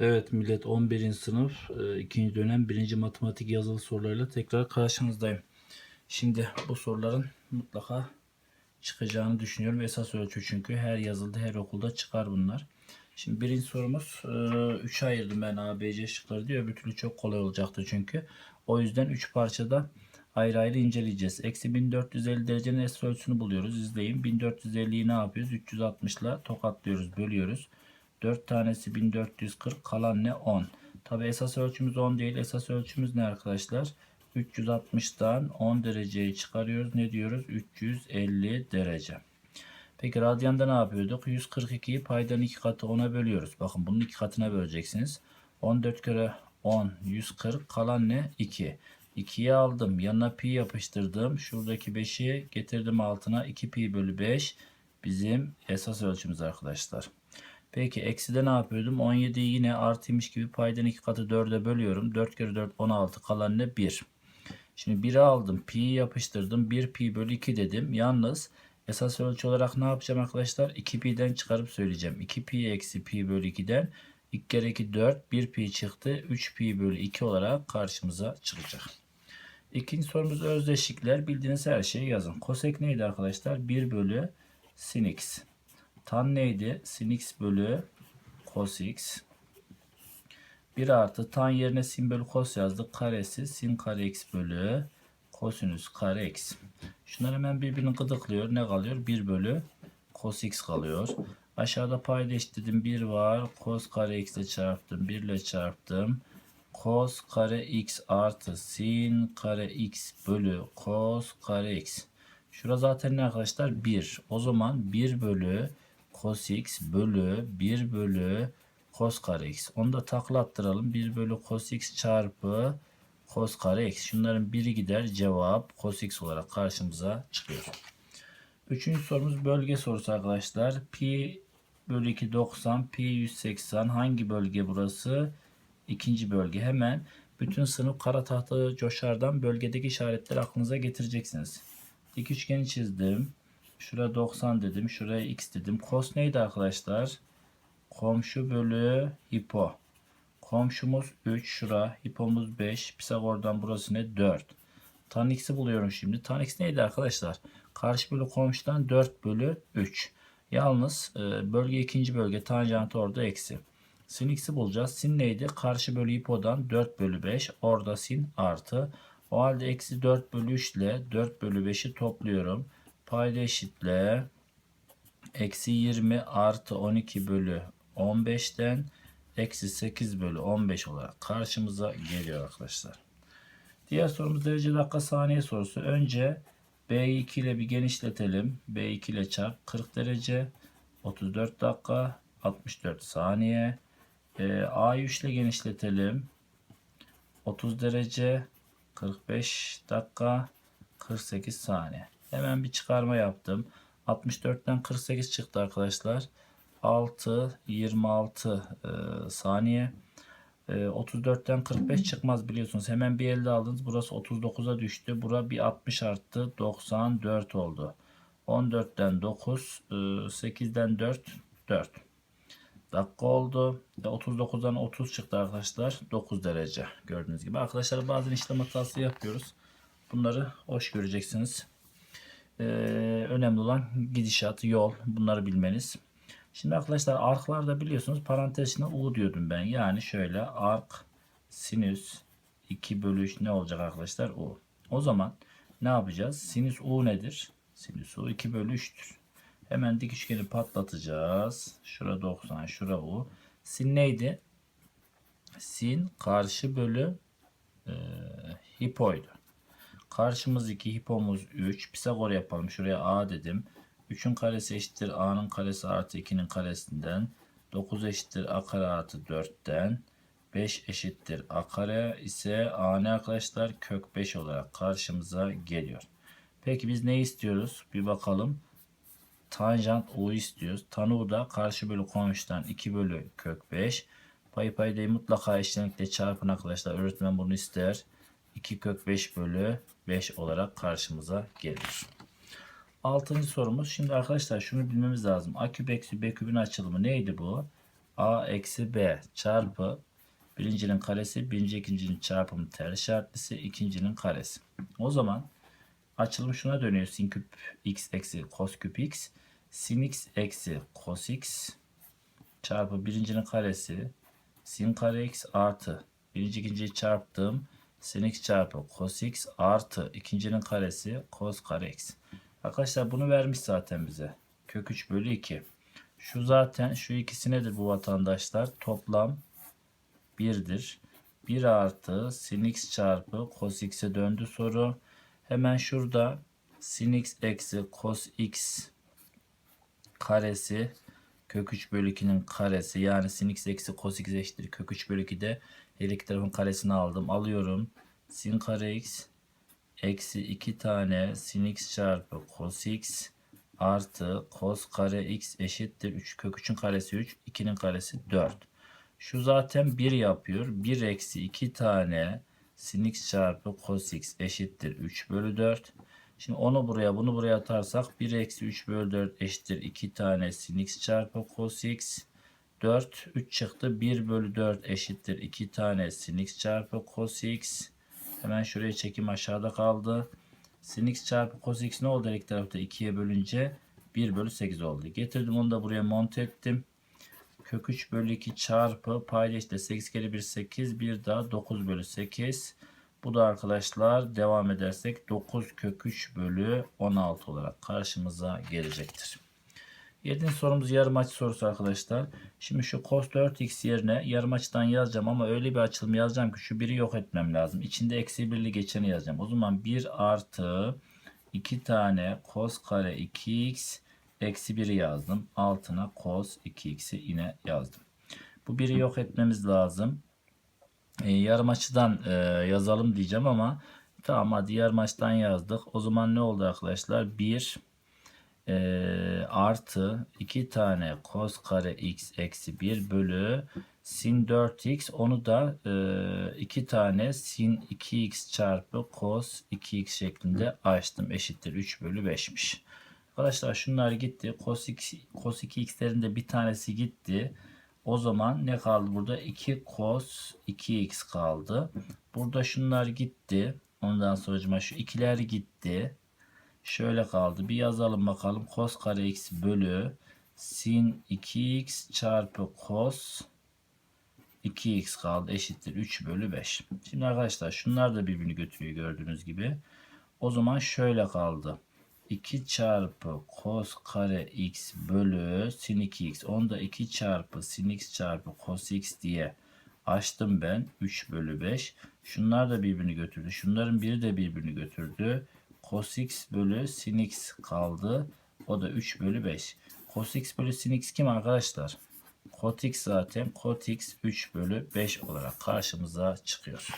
Evet millet 11. sınıf 2. dönem 1. matematik yazılı sorularıyla tekrar karşınızdayım. Şimdi bu soruların mutlaka çıkacağını düşünüyorum. Esas ölçü çünkü her yazıldı her okulda çıkar bunlar. Şimdi birinci sorumuz 3'e ayırdım ben A, B, C şıkları diyor. Öbür türlü çok kolay olacaktı çünkü. O yüzden 3 parçada ayrı ayrı inceleyeceğiz. Eksi 1450 derecenin esas ölçüsünü buluyoruz. İzleyin. 1450'yi ne yapıyoruz? 360 ile tokatlıyoruz, bölüyoruz. 4 tanesi 1440 kalan ne 10. Tabi esas ölçümüz 10 değil. Esas ölçümüz ne arkadaşlar? 360'dan 10 dereceyi çıkarıyoruz. Ne diyoruz? 350 derece. Peki radyanda ne yapıyorduk? 142'yi paydan 2 katı 10'a bölüyoruz. Bakın bunun 2 katına böleceksiniz. 14 kere 10 140 kalan ne? 2. 2'yi aldım. Yanına pi yapıştırdım. Şuradaki 5'i getirdim altına. 2 pi bölü 5 bizim esas ölçümüz arkadaşlar. Peki ekside ne yapıyordum? 17'yi yine artıymış gibi paydan 2 katı 4'e bölüyorum. 4 kere 4 16 kalan ne? 1. Şimdi 1'i aldım. Pi'yi yapıştırdım. 1 pi bölü 2 dedim. Yalnız esas ölçü olarak ne yapacağım arkadaşlar? 2 pi'den çıkarıp söyleyeceğim. 2 pi eksi pi bölü 2'den 2 kere 2 4. 1 pi çıktı. 3 pi bölü 2 olarak karşımıza çıkacak. İkinci sorumuz özdeşlikler. Bildiğiniz her şeyi yazın. Kosek neydi arkadaşlar? 1 bölü sin x. Tan neydi? Sin x bölü cos x. 1 artı tan yerine sin bölü cos yazdık. Karesi sin kare x bölü kosinüs kare x. Şunlar hemen birbirini gıdıklıyor. Ne kalıyor? 1 bölü cos x kalıyor. Aşağıda payda eşitledim. 1 var. Cos kare x ile çarptım. 1 ile çarptım. Cos kare x artı sin kare x bölü cos kare x. Şura zaten ne arkadaşlar? 1. O zaman 1 bölü cos x bölü 1 bölü cos kare x. Onu da takla attıralım. 1 bölü cos x çarpı cos kare x. Şunların biri gider. Cevap cos x olarak karşımıza çıkıyor. Üçüncü sorumuz bölge sorusu arkadaşlar. Pi bölü 2 90, pi 180. Hangi bölge burası? İkinci bölge. Hemen bütün sınıf kara tahta coşardan bölgedeki işaretleri aklınıza getireceksiniz. Dik üçgeni çizdim. Şuraya 90 dedim. Şuraya x dedim. Kos neydi arkadaşlar? Komşu bölü hipo. Komşumuz 3 şura. Hipomuz 5. Pisagor'dan burası ne? 4. Tan x'i buluyorum şimdi. Tan x neydi arkadaşlar? Karşı bölü komşudan 4 bölü 3. Yalnız e, bölge ikinci bölge tanjant orada eksi. Sin x'i bulacağız. Sin neydi? Karşı bölü hipodan 4 bölü 5. Orada sin artı. O halde eksi 4 bölü 3 ile 4 bölü 5'i topluyorum. Payda eşitle eksi 20 artı 12 bölü 15'ten eksi 8 bölü 15 olarak karşımıza geliyor arkadaşlar. Diğer sorumuz derece dakika saniye sorusu. Önce B2 ile bir genişletelim. B2 ile çarp 40 derece 34 dakika 64 saniye. Ee, A3 ile genişletelim. 30 derece 45 dakika 48 saniye. Hemen bir çıkarma yaptım. 64'ten 48 çıktı arkadaşlar. 6 26 e, saniye. E, 34'ten 45 çıkmaz biliyorsunuz. Hemen bir elde aldınız. Burası 39'a düştü. Bura bir 60 arttı. 94 oldu. 14'ten 9 e, 8'den 4 4 dakika oldu. Ve 39'dan 30 çıktı arkadaşlar. 9 derece. Gördüğünüz gibi. Arkadaşlar bazen işlem hatası yapıyoruz. Bunları hoş göreceksiniz. Ee, önemli olan gidişat, yol. Bunları bilmeniz. Şimdi arkadaşlar arklarda biliyorsunuz parantez içinde u diyordum ben. Yani şöyle ark sinüs 2 bölü 3 ne olacak arkadaşlar? u. O zaman ne yapacağız? Sinüs u nedir? Sinüs u 2 bölü 3'tür. Hemen dik üçgeni patlatacağız. Şura 90, şura u. Sin neydi? Sin karşı bölü e, hipoydu. Karşımız 2, hipomuz 3. Pisagor yapalım. Şuraya a dedim. 3'ün karesi eşittir a'nın karesi artı 2'nin karesinden. 9 eşittir a kare artı 4'ten. 5 eşittir a kare ise a ne arkadaşlar? Kök 5 olarak karşımıza geliyor. Peki biz ne istiyoruz? Bir bakalım. Tanjant u istiyoruz. Tan u da karşı bölü komşudan 2 bölü kök 5. Pay paydayı mutlaka eşlenikle çarpın arkadaşlar. Öğretmen bunu ister. 2 kök 5 bölü 5 olarak karşımıza gelir. Altıncı sorumuz. Şimdi arkadaşlar şunu bilmemiz lazım. A küp eksi B küpün açılımı neydi bu? a eksi b çarpı birincinin karesi birinci ikincinin çarpımı ters işaretlisi ikincinin karesi. O zaman açılım şuna dönüyor. Sin küp x eksi cos küp x sin x eksi cos x çarpı birincinin karesi sin kare x artı birinci ikinciyi çarptım sin x çarpı cos x artı ikincinin karesi cos kare x. Arkadaşlar bunu vermiş zaten bize. Kök 3 bölü 2. Şu zaten şu ikisi nedir bu vatandaşlar? Toplam 1'dir. 1 artı sin x çarpı cos x'e döndü soru. Hemen şurada sin x eksi cos x karesi kök 3 bölü 2'nin karesi yani sin x eksi cos x eşittir kök 3 bölü 2'de her tarafın karesini aldım. Alıyorum. Sin kare x eksi 2 tane sin x çarpı cos x artı cos kare x eşittir 3 kök 3'ün karesi 3 2'nin karesi 4. Şu zaten 1 yapıyor. 1 eksi 2 tane sin x çarpı cos x eşittir 3 bölü 4. Şimdi onu buraya bunu buraya atarsak 1 eksi 3 bölü 4 eşittir 2 tane sin x çarpı cos x. 4 3 çıktı 1 bölü 4 eşittir 2 tane sin x çarpı cos x. Hemen şuraya çekim aşağıda kaldı. Sin x çarpı cos x ne oldu her tarafta 2'ye bölünce 1 bölü 8 oldu. Getirdim onu da buraya monte ettim. Kök 3 bölü 2 çarpı payda işte 8 kere 1 8 bir daha 9 bölü 8. Bu da arkadaşlar devam edersek 9 kök 3 bölü 16 olarak karşımıza gelecektir. 7. sorumuz yarım açı sorusu arkadaşlar. Şimdi şu cos 4x yerine yarım açıdan yazacağım ama öyle bir açılım yazacağım ki şu 1'i yok etmem lazım. İçinde eksi 1'li geçeni yazacağım. O zaman 1 artı 2 tane cos kare 2x eksi 1'i yazdım. Altına cos 2x'i yine yazdım. Bu 1'i yok etmemiz lazım. Ee, yarım açıdan e, yazalım diyeceğim ama tamam hadi yarım açıdan yazdık. O zaman ne oldu arkadaşlar? 1 e, artı 2 tane cos kare x eksi 1 bölü sin 4x onu da 2 tane sin 2x çarpı cos 2x şeklinde açtım. Eşittir 3 bölü 5'miş. Arkadaşlar şunlar gitti. Cos, x, cos 2x'lerin de bir tanesi gitti. O zaman ne kaldı burada? 2 cos 2x kaldı. Burada şunlar gitti. Ondan sonra şu ikiler gitti. Şöyle kaldı. Bir yazalım bakalım. Cos kare x bölü sin 2x çarpı cos 2x kaldı. Eşittir 3 bölü 5. Şimdi arkadaşlar şunlar da birbirini götürüyor gördüğünüz gibi. O zaman şöyle kaldı. 2 çarpı cos kare x bölü sin 2x. Onu da 2 çarpı sin x çarpı cos x diye açtım ben. 3 bölü 5. Şunlar da birbirini götürdü. Şunların biri de birbirini götürdü. Cos x bölü sin x kaldı. O da 3 bölü 5. Cos x bölü sin x kim arkadaşlar? Cot x zaten. Cot x 3 bölü 5 olarak karşımıza çıkıyor.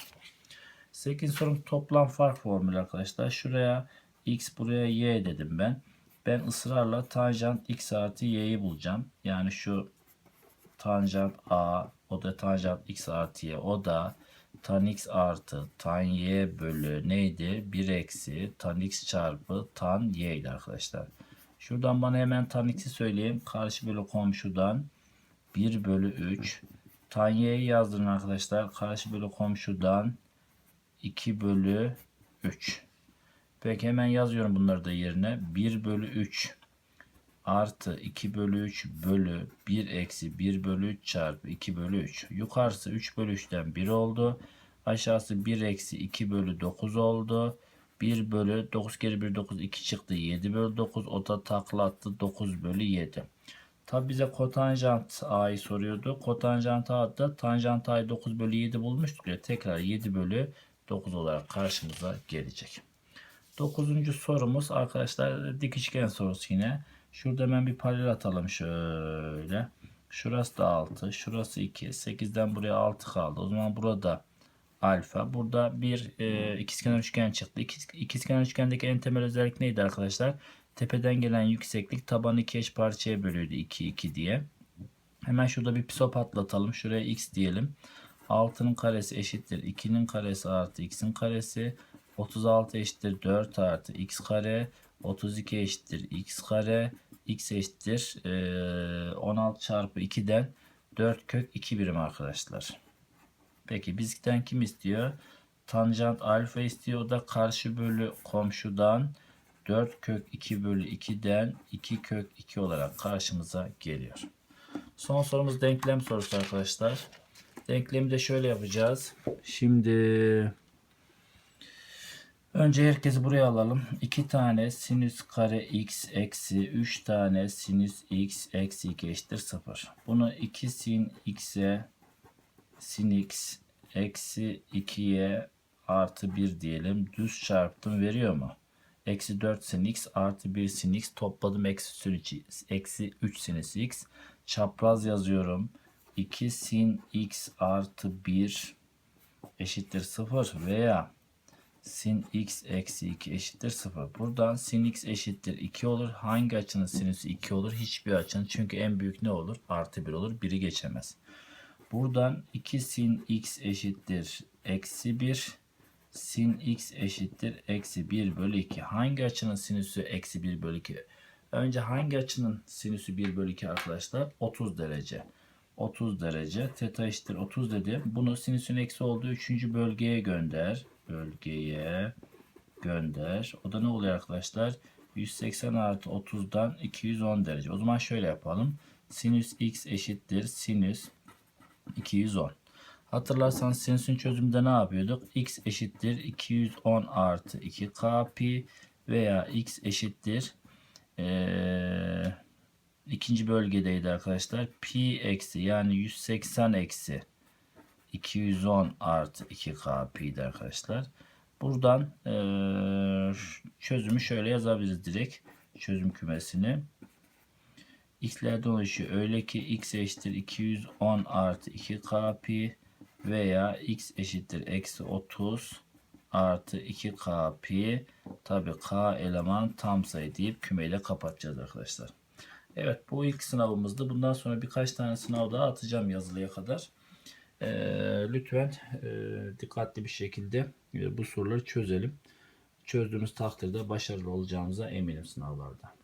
8 sorum toplam fark formülü arkadaşlar. Şuraya x buraya y dedim ben. Ben ısrarla tanjant x artı y'yi bulacağım. Yani şu tanjant a o da tanjant x artı y o da tan x artı tan y bölü neydi? 1 eksi tan x çarpı tan y'ydi arkadaşlar. Şuradan bana hemen tan x'i söyleyeyim. Karşı bölü komşudan 1 bölü 3. Tan y'yi yazdırın arkadaşlar. Karşı bölü komşudan 2 bölü 3. Peki hemen yazıyorum bunları da yerine. 1 bölü 3 artı 2 bölü 3 bölü 1 eksi 1 bölü 3 çarpı 2 bölü 3. Yukarısı 3 bölü 3'ten 1 oldu. Aşağısı 1 eksi 2 bölü 9 oldu. 1 bölü 9 kere 1 9 2 çıktı. 7 bölü 9 o da takla attı. 9 bölü 7. Tabi bize kotanjant a'yı soruyordu. Kotanjant a'da tanjant a'yı 9 bölü 7 bulmuştuk ya. Tekrar 7 bölü 9 olarak karşımıza gelecek. Dokuzuncu sorumuz arkadaşlar dik üçgen sorusu yine. Şurada hemen bir paralel atalım şöyle. Şurası da 6. Şurası 2. 8'den buraya 6 kaldı. O zaman burada alfa. Burada bir e, ikizkenar üçgen çıktı. İkiz, ikizkenar üçgendeki en temel özellik neydi arkadaşlar? Tepeden gelen yükseklik tabanı iki eş parçaya bölüyordu. 2 2 diye. Hemen şurada bir piso patlatalım. Şuraya x diyelim. 6'nın karesi eşittir. 2'nin karesi artı x'in karesi. 36 eşittir 4 artı x kare. 32 eşittir x kare. x eşittir e, 16 çarpı 2'den 4 kök 2 birim arkadaşlar. Peki bizden kim istiyor? Tanjant alfa istiyor. O da karşı bölü komşudan 4 kök 2 bölü 2'den 2 kök 2 olarak karşımıza geliyor. Son sorumuz denklem sorusu arkadaşlar. Denklemi de şöyle yapacağız. Şimdi önce herkesi buraya alalım. 2 tane sinüs kare x eksi 3 tane sinüs x eksi 2 eşittir 0. Bunu 2 sin x'e sin x eksi 2'ye artı 1 diyelim. Düz çarptım veriyor mu? Eksi 4 sin x artı 1 sin x topladım eksi, sin eksi 3 sinüs x. Çapraz yazıyorum. 2 sin x artı 1 eşittir 0 veya sin x eksi 2 eşittir 0. Buradan sin x eşittir 2 olur. Hangi açının sinüsü 2 olur? Hiçbir açının. Çünkü en büyük ne olur? Artı 1 olur. Biri geçemez. Buradan 2 sin x eşittir eksi 1. Sin x eşittir eksi 1 bölü 2. Hangi açının sinüsü eksi 1 bölü 2? Önce hangi açının sinüsü 1 bölü 2 arkadaşlar? 30 derece. 30 derece. Teta eşittir 30 dedim. Bunu sinüsün eksi olduğu 3. bölgeye gönder. Bölgeye gönder. O da ne oluyor arkadaşlar? 180 artı 30'dan 210 derece. O zaman şöyle yapalım. Sinüs x eşittir sinüs 210. Hatırlarsanız sinüsün çözümünde ne yapıyorduk? x eşittir 210 artı 2k pi veya x eşittir eee, ikinci bölgedeydi arkadaşlar. Pi eksi yani 180 eksi 210 artı 2k pi'di arkadaşlar. Buradan eee, çözümü şöyle yazabiliriz direkt. Çözüm kümesini. x'lerden oluşuyor. Öyle ki x eşittir 210 artı 2k pi veya x eşittir eksi 30 artı 2k pi. Tabi k eleman tam sayı deyip kümeyle kapatacağız arkadaşlar. Evet bu ilk sınavımızdı. Bundan sonra birkaç tane sınav daha atacağım yazılıya kadar. Ee, lütfen e, dikkatli bir şekilde e, bu soruları çözelim. Çözdüğümüz takdirde başarılı olacağımıza eminim sınavlarda.